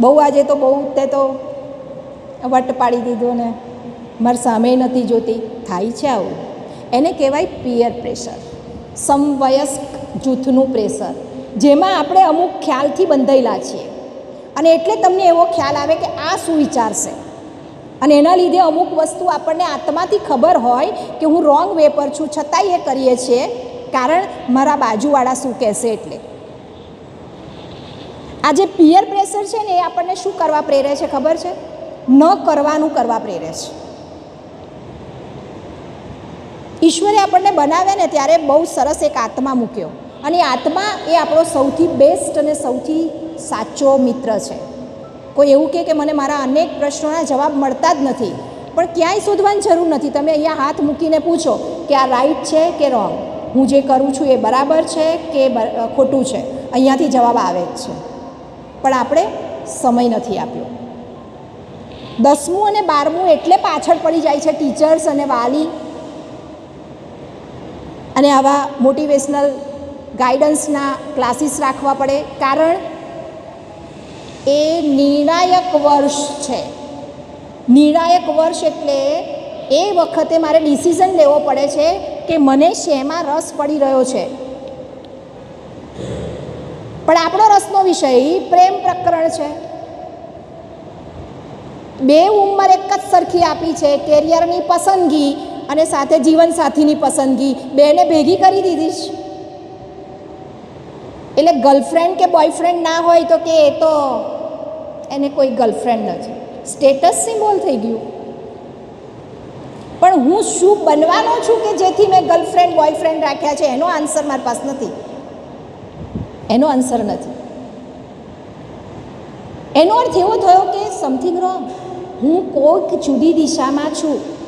બહુ આજે તો બહુ તે તો વટ પાડી દીધો ને. મારી સામે નથી જોતી. થાય છે આવું. એને કહેવાય પિયર પ્રેશર સમવયસ્ક જૂથનું પ્રેશર જેમાં આપણે અમુક ખ્યાલથી બંધાયેલા છીએ. અને એટલે તમને એવો ખ્યાલ આવે કે આ શું વિચારશે? અને એના લીધે અમુક વસ્તુ આપણને આત્માથી ખબર હોય કે હું રોંગ વે પર છું, છતાંય એ કરીએ છીએ. કારણ મારા બાજુવાળા શું કહેશે એટલે? આ જે પિયર પ્રેશર છે ને એ આપણને શું કરવા પ્રેરે છે ખબર છે? ન કરવાનું કરવા પ્રેરે છે. ઈશ્વરે આપણને બનાવ્યા ને ત્યારે બહુ સરસ એક આત્મા મૂક્યો. અને આત્મા એ આપણો સૌથી બેસ્ટ અને સૌથી સાચો મિત્ર છે. કોઈ એવું કે મને મારા અનેક પ્રશ્નોના જવાબ મળતા જ નથી. પણ ક્યાંય શોધવાની જરૂર નથી. તમે અહીંયા હાથ મૂકીને પૂછો કે આ રાઈટ છે કે રોંગ હું જે કરું છું એ બરાબર છે કે ખોટું છે? અહીંયાથી જવાબ આવે જ છે. પણ આપણે સમય નથી આપ્યો. દસમું અને બારમું એટલે પાછળ પડી જાય છે ટીચર્સ અને વાલી. અને આવા મોટિવેશનલ ગાઈડન્સના ક્લાસીસ રાખવા પડે કારણ એ નિર્ણાયક વર્ષ છે. નિર્ણાયક વર્ષ એટલે એ વખતે મારે ડિસિઝન લેવો પડે છે કે મને શેમાં રસ પડી રહ્યો છે. પણ આપણો રસનો વિષય પ્રેમ પ્રકરણ છે. બે ઉંમર એક જ સરખી આપી છે, કેરિયરની પસંદગી અને સાથે જીવનસાથીની પસંદગી. બેને ભેગી કરી દીધી છે. એટલે ગર્લફ્રેન્ડ કે બોયફ્રેન્ડ ના હોય તો કે એ તો એને કોઈ ગર્લફ્રેન્ડ નથી સ્ટેટસ સિમ્બોલ થઈ ગયું. પણ હું શું બનવાનો છું કે જેથી મેં ગર્લફ્રેન્ડ બોયફ્રેન્ડ રાખ્યા છે? એનો આન્સર મારી પાસે નથી. એનો આન્સર નથી. એનો અર્થ એવો થયો કે સમથિંગ રોંગ હું કોઈક જુદી દિશામાં છું.